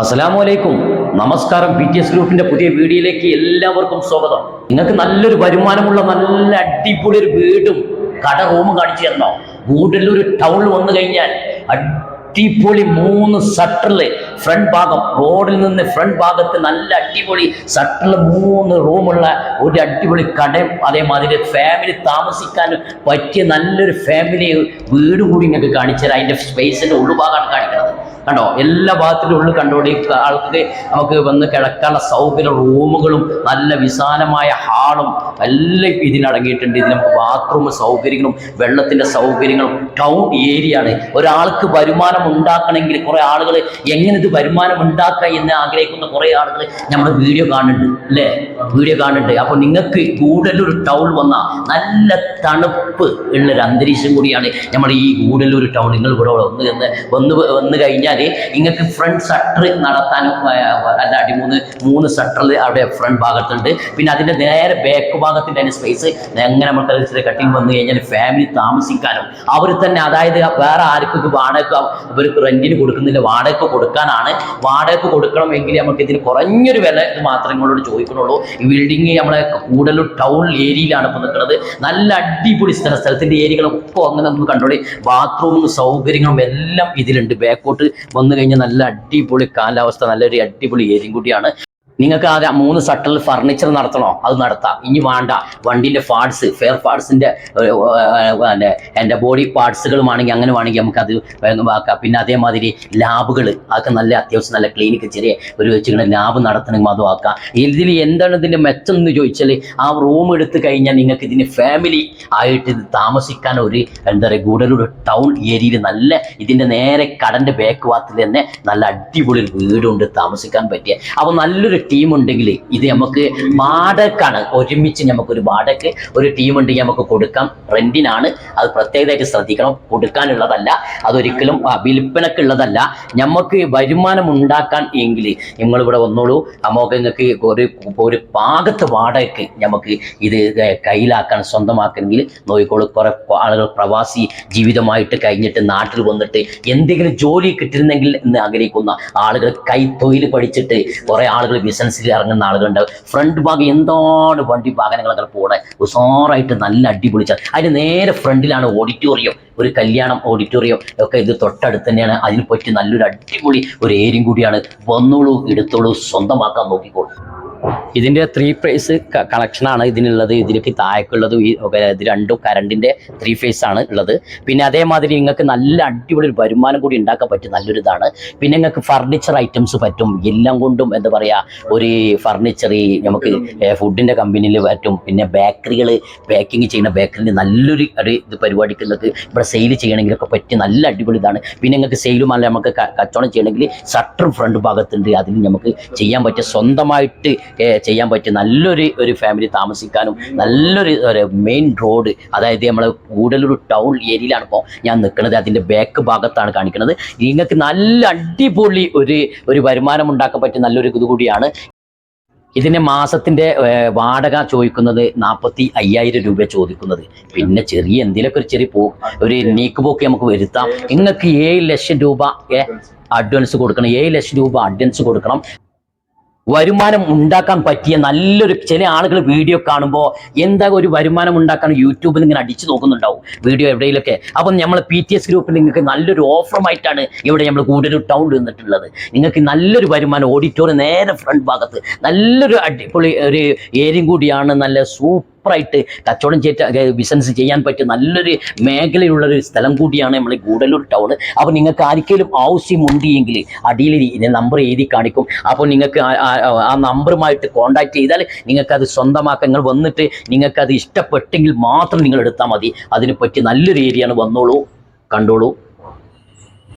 അസ്സലാമലൈക്കും. നമസ്കാരം P T S ഗ്രൂപ്പിന്റെ പുതിയ വീഡിയോയിലേക്ക് എല്ലാവർക്കും സ്വാഗതം. നിങ്ങൾക്ക് നല്ലൊരു വരുമാനമുള്ള നല്ല അടിപൊളി ഒരു വീടും കട റൂമും കാണിച്ചു തരണോ ഗൂഡല്ലൂർ ടൗൺ വന്നു കഴിഞ്ഞാൽ അടിപൊളി മൂന്ന് സട്ടറിൽ ഫ്രണ്ട് ഭാഗം റോഡിൽ നിന്ന് ഫ്രണ്ട് ഭാഗത്ത് നല്ല അടിപൊളി സട്ടറിൽ മൂന്ന് റൂമുള്ള ഒരു അടിപൊളി കടയും അതേമാതിരി ഫാമിലി താമസിക്കാൻ പറ്റിയ നല്ലൊരു ഫാമിലി വീട് കൂടി നിങ്ങൾക്ക് കാണിച്ചു തരാം. അതിന്റെ സ്പേസിന്റെ ഉള്ളുഭാഗമാണ് കണ്ടോ? എല്ലാ ഭാഗത്തിന്റെ ഉള്ളിൽ കണ്ടോടി ആൾക്ക് നമുക്ക് വന്ന് കിടക്കാനുള്ള സൗകര്യ റൂമുകളും നല്ല വിശാലമായ ഹാളും എല്ലാം ഇതിനടങ്ങിയിട്ടുണ്ട്. ഇതിൽ നമുക്ക് ബാത്റൂം സൗകര്യങ്ങളും വെള്ളത്തിന്റെ സൗകര്യങ്ങളും ടൗൺ ഏരിയ ആണ്. ഒരാൾക്ക് വരുമാനം ഉണ്ടാക്കണമെങ്കിൽ കുറേ ആളുകൾ എങ്ങനെ ഇത് വരുമാനം ഉണ്ടാക്കുക എന്ന് ആഗ്രഹിക്കുന്ന കുറേ ആളുകൾ നമ്മൾ വീഡിയോ കാണുന്നുണ്ട് അല്ലേ? വീഡിയോ കാണുന്നുണ്ട്. അപ്പോൾ നിങ്ങൾക്ക് ഗൂഡല്ലൂർ ടൗൺ വന്ന നല്ല തണുപ്പ് ഉള്ളൊരു അന്തരീക്ഷം കൂടിയാണ്. നമ്മൾ ഈ ഗൂഡല്ലൂർ ടൗൺ നിങ്ങൾ ഇവിടെ വന്ന് വന്ന് വന്നു കഴിഞ്ഞാൽ നിങ്ങൾക്ക് ഫ്രണ്ട് ഷട്ടർ നടത്താനും ആ, അല്ല അടി മൂന്ന് ഷട്ടറിൽ അവിടെ ഫ്രണ്ട് ഭാഗത്തുണ്ട്. പിന്നെ അതിന്റെ നേരെ ബാക്ക് ഭാഗത്തിന്റെ അതിന് സ്പേസ് എങ്ങനെ നമുക്ക് കട്ടിങ് വന്നു കഴിഞ്ഞാൽ ഫാമിലി താമസിക്കാനും അവർ തന്നെ അതായത് വേറെ ആർക്കും ഇത് വാടക ഇവർക്ക് റെന്റിന് കൊടുക്കുന്നില്ല വാടക കൊടുക്കാനാണ്. വാടക കൊടുക്കണമെങ്കിൽ നമുക്ക് ഇതിന് കുറഞ്ഞൊരു വില ഇത് മാത്രമേ നിങ്ങളോട് ചോദിക്കണുള്ളൂ ഈ ബിൽഡിങ് നമ്മളെ കൂടുതലും ടൗൺ ഏരിയയിലാണ് ഇപ്പോൾ നിൽക്കുന്നത്. നല്ല അടിപൊളി സ്ഥലം സ്ഥലത്തിന്റെ ഏരിയകളൊക്കെ അങ്ങനെ നമുക്ക് കണ്ടോളി. ബാത്റൂമും സൗകര്യങ്ങളും എല്ലാം ഇതിലുണ്ട്. ബാക്കോട്ട് വന്നു കഴിഞ്ഞാൽ നല്ല അടിപൊളി കാലാവസ്ഥ നല്ലൊരു അടിപൊളി ഏരിയും കൂടിയാണ്. നിങ്ങൾക്ക് ആ മൂന്ന് സട്ടറിൽ ഫർണിച്ചർ നടത്തണോ? അത് നടത്താം. ഇനി വേണ്ട. വണ്ടിന്റെ പാർട്സ് ഫെയർ പാർട്സിന്റെ എന്റെ ബോഡി പാർട്സുകൾ വേണമെങ്കിൽ അങ്ങനെ വേണമെങ്കിൽ നമുക്ക് അത് ആക്കാം പിന്നെ അതേമാതിരി ലാബുകൾ അതൊക്കെ നല്ല അത്യാവശ്യം നല്ല ക്ലിനിക്ക് ചെറിയ ഒരു വെച്ചിങ്ങനെ ലാബ് നടത്തണമെങ്കിൽ അതും ആക്കാം. ഇതിൽ എന്താണ് ഇതിന്റെ മെച്ചം എന്ന് ചോദിച്ചാൽ ആ റൂം എടുത്ത് കഴിഞ്ഞാൽ നിങ്ങൾക്ക് ഇതിന് ഫാമിലി ആയിട്ട് ഇത് താമസിക്കാൻ ഒരു എന്താ പറയുക ഗൂഡലൂർ ടൗൺ ഏരിയയിൽ നല്ല ഇതിന്റെ നേരെ കടന്റെ ബാക്ക് ഭാഗത്തിൽ തന്നെ നല്ല അടിപൊളി വീടുണ്ട് താമസിക്കാൻ പറ്റിയ. അപ്പോൾ നല്ലൊരു ടീം ഉണ്ടെങ്കിൽ ഇത് നമുക്ക് വാടകക്കാണ്. ഒരുമിച്ച് നമുക്ക് ഒരു വാടകയ്ക്ക് ഒരു ടീം ഉണ്ടെങ്കിൽ നമുക്ക് കൊടുക്കാം. റെന്റിനാണ് അത് പ്രത്യേകതയായിട്ട് ശ്രദ്ധിക്കണം. കൊടുക്കാനുള്ളതല്ല. അതൊരിക്കലും വിൽപ്പനക്കുള്ളതല്ല. നമുക്ക് വരുമാനം ഉണ്ടാക്കാൻ എങ്കിൽ നിങ്ങളിവിടെ വന്നോളൂ. നമുക്ക് നിങ്ങൾക്ക് ഒരു ഒരു പാകത്ത് വാടകയ്ക്ക് നമുക്ക് ഇത് കയ്യിലാക്കാൻ സ്വന്തമാക്കണമെങ്കിൽ നോക്കിക്കോളൂ. കുറെ ആളുകൾ പ്രവാസി ജീവിതമായിട്ട് കഴിഞ്ഞിട്ട് നാട്ടിൽ വന്നിട്ട് എന്തെങ്കിലും ജോലി കിട്ടുന്നെങ്കിൽ എന്ന് ആഗ്രഹിക്കുന്ന ആളുകൾ കൈത്തൊഴിൽ പഠിച്ചിട്ട് കുറെ ആളുകൾ ബിസിനസ്സിൽ ഇറങ്ങുന്ന ആളുകളുണ്ട് ഫ്രണ്ട് ഭാഗം എന്താണ് വണ്ടി വാഹനങ്ങളൊക്കെ പോണേ? ഉസാറായിട്ട് നല്ല അടിപൊളിച്ച അതിന് നേരെ ഫ്രണ്ടിലാണ് ഓഡിറ്റോറിയം ഒരു കല്യാണം ഓഡിറ്റോറിയം ഒക്കെ ഇത് തൊട്ടടുത്ത് തന്നെയാണ്. അതിന് പറ്റി നല്ലൊരു അടിപൊളി ഒരു ഏരിയയും കൂടിയാണ്. വന്നോളൂ എടുത്തോളൂ സ്വന്തമാക്കാൻ നോക്കിക്കോളൂ. ഇതിന്റെ ത്രീ ഫേസ് കണക്ഷനാണ് ഇതിനുള്ളത്. ഇതിലേക്ക് താഴേക്കുള്ളതും ഈ ഇത് രണ്ടും കറണ്ടിന്റെ ത്രീ ഫേസ് ആണ് ഉള്ളത്. പിന്നെ അതേമാതിരി നിങ്ങൾക്ക് നല്ല അടിപൊളി ഒരു വരുമാനം കൂടി ഉണ്ടാക്കാൻ പറ്റും നല്ലൊരു ഇതാണ് പിന്നെ നിങ്ങൾക്ക് ഫർണിച്ചർ ഐറ്റംസ് പറ്റും. എല്ലാം കൊണ്ടും എന്താ പറയുക ഒരു ഫർണിച്ചർ നമുക്ക് ഫുഡിന്റെ കമ്പനിയിൽ പറ്റും. പിന്നെ ബേക്കറികൾ പാക്കിങ് ചെയ്യുന്ന ബേക്കറിന്റെ നല്ലൊരു ഒരു ഇത് പരിപാടിക്ക് നിങ്ങൾക്ക് ഇവിടെ സെയിൽ ചെയ്യണമെങ്കിലൊക്കെ പറ്റിയ നല്ല അടിപൊളി ഇതാണ്. പിന്നെ നിങ്ങൾക്ക് സെയിലും അല്ല നമുക്ക് കച്ചവടം ചെയ്യണമെങ്കിൽ ഷട്ടർ ഫ്രണ്ട് ഭാഗത്തുണ്ട്. അതിന് നമുക്ക് ചെയ്യാൻ പറ്റിയ സ്വന്തമായിട്ട് ചെയ്യാൻ പറ്റിയ നല്ലൊരു ഒരു ഫാമിലി താമസിക്കാനും നല്ലൊരു മെയിൻ റോഡ് അതായത് നമ്മളെ കൂടലൂർ ടൗൺ ഏരിയയിലാണ് ഇപ്പോൾ ഞാൻ നിൽക്കുന്നത്. അതിന്റെ ബാക്ക് ഭാഗത്താണ് കാണിക്കുന്നത്. നിങ്ങൾക്ക് നല്ല അടിപൊളി ഒരു ഒരു വരുമാനം ഉണ്ടാക്കാൻ പറ്റിയ നല്ലൊരു ഇത് കൂടിയാണ് ഇതിന്റെ മാസത്തിന്റെ വാടക ചോദിക്കുന്നത് നാൽപ്പത്തി അയ്യായിരം രൂപ ചോദിക്കുന്നത്. പിന്നെ ചെറിയ എന്തെങ്കിലുമൊക്കെ ഒരു ചെറിയ പോ ഒരു നീക്ക് പോക്ക് നമുക്ക് വരുത്താം. നിങ്ങൾക്ക് ഏഴ് ലക്ഷം രൂപ അഡ്വാൻസ് കൊടുക്കണം. ഏഴ് ലക്ഷം രൂപ അഡ്വാൻസ് കൊടുക്കണം. വരുമാനം ഉണ്ടാക്കാൻ പറ്റിയ നല്ലൊരു ചില ആളുകൾ വീഡിയോ കാണുമ്പോൾ എന്താ ഒരു വരുമാനം ഉണ്ടാക്കാൻ യൂട്യൂബിൽ ഇങ്ങനെ അടിച്ചു നോക്കുന്നുണ്ടാവും. വീഡിയോ എവിടെയെങ്കിലൊക്കെ അപ്പം നമ്മൾ പി ടി എസ് ഗ്രൂപ്പിൽ നിങ്ങൾക്ക് നല്ലൊരു ഓഫറുമായിട്ടാണ് ഇവിടെ നമ്മൾ കൂടുതൽ ടൗണിൽ നിന്നിട്ടുള്ളത്. നിങ്ങൾക്ക് നല്ലൊരു വരുമാനം ഓഡിറ്റോറിയം നേരെ ഫ്രണ്ട് ഭാഗത്ത് നല്ലൊരു അടിപൊളി ഒരു ഏരിയയും കൂടിയാണ് നല്ല സൂപ്പറായിട്ട് കച്ചവടം ചെയ്ത ബിസിനസ് ചെയ്യാൻ പറ്റിയ നല്ലൊരു മേഖലയുള്ളൊരു സ്ഥലം കൂടിയാണ് നമ്മൾ ഗൂഡല്ലൂർ ടൗൺ അപ്പോൾ നിങ്ങൾക്ക് ആർക്കെങ്കിലും ആവശ്യമുണ്ടെങ്കിൽ അടിയിൽ നമ്പർ എഴുതി കാണിക്കും. അപ്പോൾ നിങ്ങൾക്ക് ആ- നമ്പറുമായിട്ട് കോൺടാക്ട് ചെയ്താൽ നിങ്ങൾക്കത് സ്വന്തമാക്കാൻ നിങ്ങൾ വന്നിട്ട് നിങ്ങൾക്കത് ഇഷ്ടപ്പെട്ടെങ്കിൽ മാത്രം നിങ്ങൾ എടുത്താൽ മതി. അതിനെപ്പറ്റി നല്ലൊരു ഏരിയയാണ് വന്നോളൂ കണ്ടോളൂ.